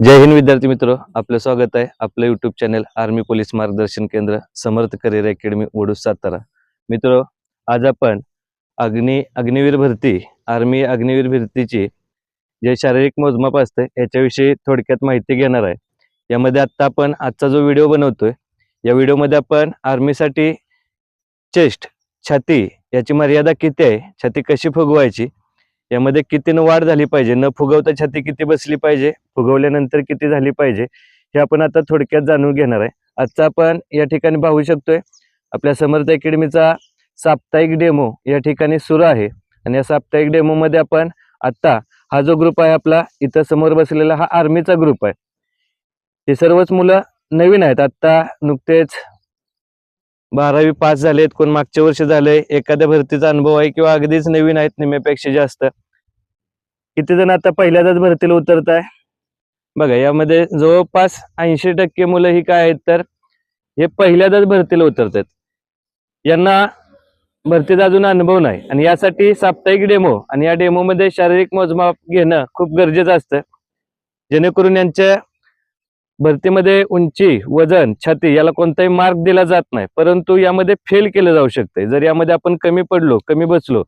जय हिंद विद्यार्थी मित्र आपलं स्वागत आहे आपलं युट्यूब चॅनल आर्मी पोलीस मार्गदर्शन केंद्र समर्थ करिअर अकॅडमी वडू सातारा. मित्र आज आपण अग्नि अग्निवीर भरती आर्मी अग्निवीर भरतीची जे शारीरिक मोजमाप असते याच्याविषयी थोडक्यात माहिती घेणार आहे. यामध्ये आत्ता आपण आजचा जो व्हिडिओ बनवतोय या व्हिडिओमध्ये आपण आर्मीसाठी चेस्ट छाती याची मर्यादा किती आहे छाती कशी फुगवायची यामध्ये किती न वाढ झाली पाहिजे न फुगवता छाती किती बसली पाहिजे फुगवल्यानंतर किती झाली पाहिजे हे आपण आता थोडक्यात जाणून घेणार आहे. आजचा आपण या ठिकाणी पाहू शकतोय आपल्या समर्थ अकॅडमीचा साप्ताहिक डेमो या ठिकाणी सुरू आहे. आणि या साप्ताहिक डेमोमध्ये आपण आत्ता हा जो ग्रुप आहे आपला इथं समोर बसलेला हा आर्मीचा ग्रुप आहे. हे सर्वच मुलं नवीन आहेत. आता नुकतेच बारावी पास झालेत कोण मागच्या वर्षी झालंय एखाद्या भरतीचा अनुभव आहे किंवा अगदीच नवीन आहेत निम्यापेक्षा जास्त. किती जण आता पहिल्यांदाच भरतीला उतरत आहे बघा यामध्ये जवळपास ऐंशी टक्के मुलं ही काय आहेत तर हे पहिल्यांदाच भरतीला उतरतात. यांना भरतीचा अजून अनुभव नाही. आणि यासाठी साप्ताहिक डेमो आणि या डेमोमध्ये शारीरिक मोजमाप घेणं खूप गरजेचं असतं. जेणेकरून यांच्या भरतीमध्ये उंची वजन छाती याला कोणताही मार्क दिला जात नाही. परंतु यामध्ये फेल केलं जाऊ शकते जर यामध्ये आपण कमी पडलो कमी बसलो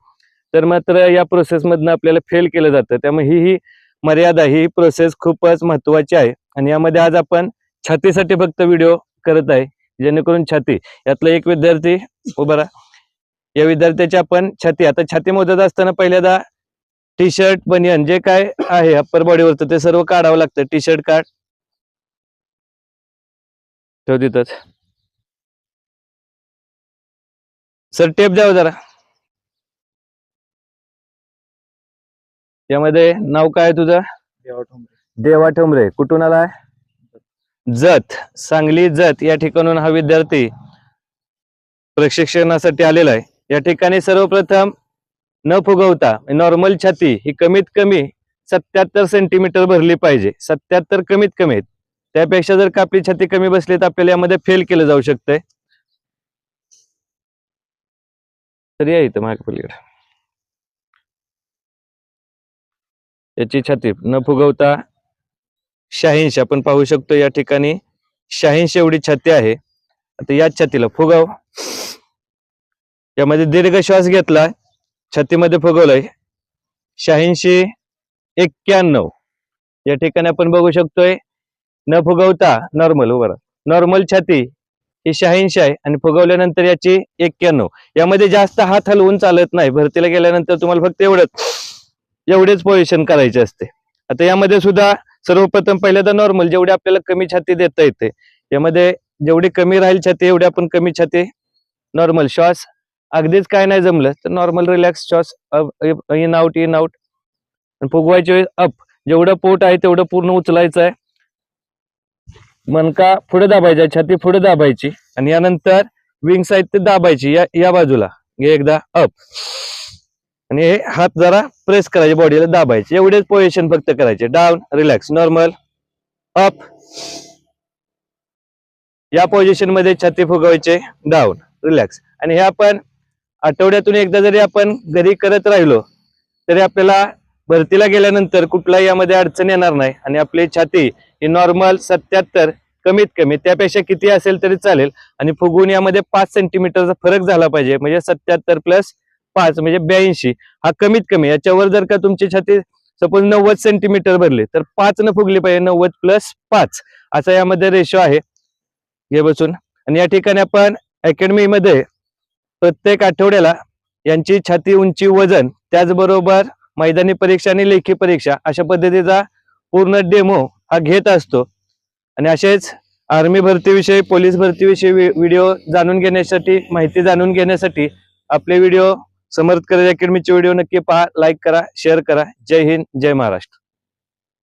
तर मात्र या प्रोसेसमधनं आपल्याला फेल केलं जातं. त्यामुळे ही ही मर्यादा ही प्रोसेस खूपच महत्वाची आहे. आणि यामध्ये आज आपण छातीसाठी फक्त व्हिडिओ करत आहे जेणेकरून छाती. यातला एक विद्यार्थी उभा राहा. या विद्यार्थ्याची आपण छाती. आता छाती मोजत असताना पहिल्यांदा टी शर्ट बनियन जे काय आहे अप्पर बॉडीवरचं ते सर्व काढावं लागतं. टी शर्ट काढ. ठेव तिथंच. सर टेप द्यावं जरा. यामध्ये नाव काय तुझं? देवा ठोंबरे. कुठून आलाय? जत. सांगली जत या ठिकाणून हा विद्यार्थी प्रशिक्षणासाठी आलेला आहे. या ठिकाणी सर्वप्रथम न फुगवता नॉर्मल छाती ही कमीत कमी सत्याहत्तर सेंटीमीटर भरली पाहिजे. सत्याहत्तर कमीत कमी. त्यापेक्षा जर का आपली छाती कमी बसली तर आपल्याला यामध्ये फेल केलं जाऊ शकतंय. तर या इथं मागे पलीकडे. याची छाती न फुगवता शहाऐंशी आपण पाहू शकतो या ठिकाणी शहाऐंशी एवढी छाती आहे. आता याच छातीला फुगव. यामध्ये दीर्घ श्वास घेतला छातीमध्ये फुगवलंय. शहाऐंशी एक्क्याण्णव. या ठिकाणी आपण बघू शकतोय न फुगवता नॉर्मल उभा नॉर्मल छाती ही शहाऐंशी आहे आणि फुगवल्यानंतर याची एक्क्याण्णव. यामध्ये जास्त हात हलवून चालत नाही. भरतीला गेल्यानंतर तुम्हाला फक्त एवढंच एवढेच पोझिशन करायचे असते. आता यामध्ये सुद्धा सर्वप्रथम पहिल्यांदा नॉर्मल जेवढी आपल्याला कमी छाती देता येते. यामध्ये जेवढी कमी राहील छाती एवढी आपण कमी छाती नॉर्मल श्वास. अगदीच काय नाही जमलं तर नॉर्मल रिलॅक्स श्वास इन आउट इन आउट फुगवायच्या वेळेस अप जेवढं पोट आहे तेवढं पूर्ण उचलायचं आहे. मनका पुढे दाबायचा छाती पुढे दाबायची आणि यानंतर विंग साईड ते दाबायची या या बाजूला. एकदा अप आणि हे हात जरा प्रेस करायचे बॉडीला दाबायचे. एवढेच पोझिशन फक्त करायचे. डाऊन रिलॅक्स नॉर्मल अप या पोझिशनमध्ये छाती फुगवायचे डाऊन रिलॅक्स आणि हे आपण आठवड्यातून एकदा जरी आपण घरी करत राहिलो तरी आपल्याला भरतीला गेल्यानंतर कुठलाही यामध्ये अडचण येणार नाही. आणि आपली छाती ही नॉर्मल सत्याहत्तर कमीत कमी त्यापेक्षा किती असेल तरी चालेल. आणि फुगून यामध्ये पाच सेंटीमीटरचा फरक झाला पाहिजे म्हणजे सत्याहत्तर प्लस पाच म्हणजे ब्याऐंशी. हा कमीत कमी याच्यावर जर का तुमची छाती सपोज नव्वद सेंटीमीटर भरले तर पाच न फुगली पाहिजे नव्वद प्लस पाच. असा यामध्ये रेशो आहे. हे बसून. आणि या ठिकाणी आपण अकॅडमीमध्ये प्रत्येक आठवड्याला यांची छाती उंची वजन त्याचबरोबर मैदानी परीक्षा आणि लेखी परीक्षा अशा पद्धतीचा पूर्ण डेमो हा घेत असतो. आणि असेच आर्मी भरतीविषयी पोलीस भरतीविषयी व्हिडिओ जाणून घेण्यासाठी माहिती जाणून घेण्यासाठी आपले व्हिडिओ समर्थ करज अकॅडमीचे व्हिडिओ नक्की पहा लाईक करा शेअर करा. जय हिंद जय महाराष्ट्र.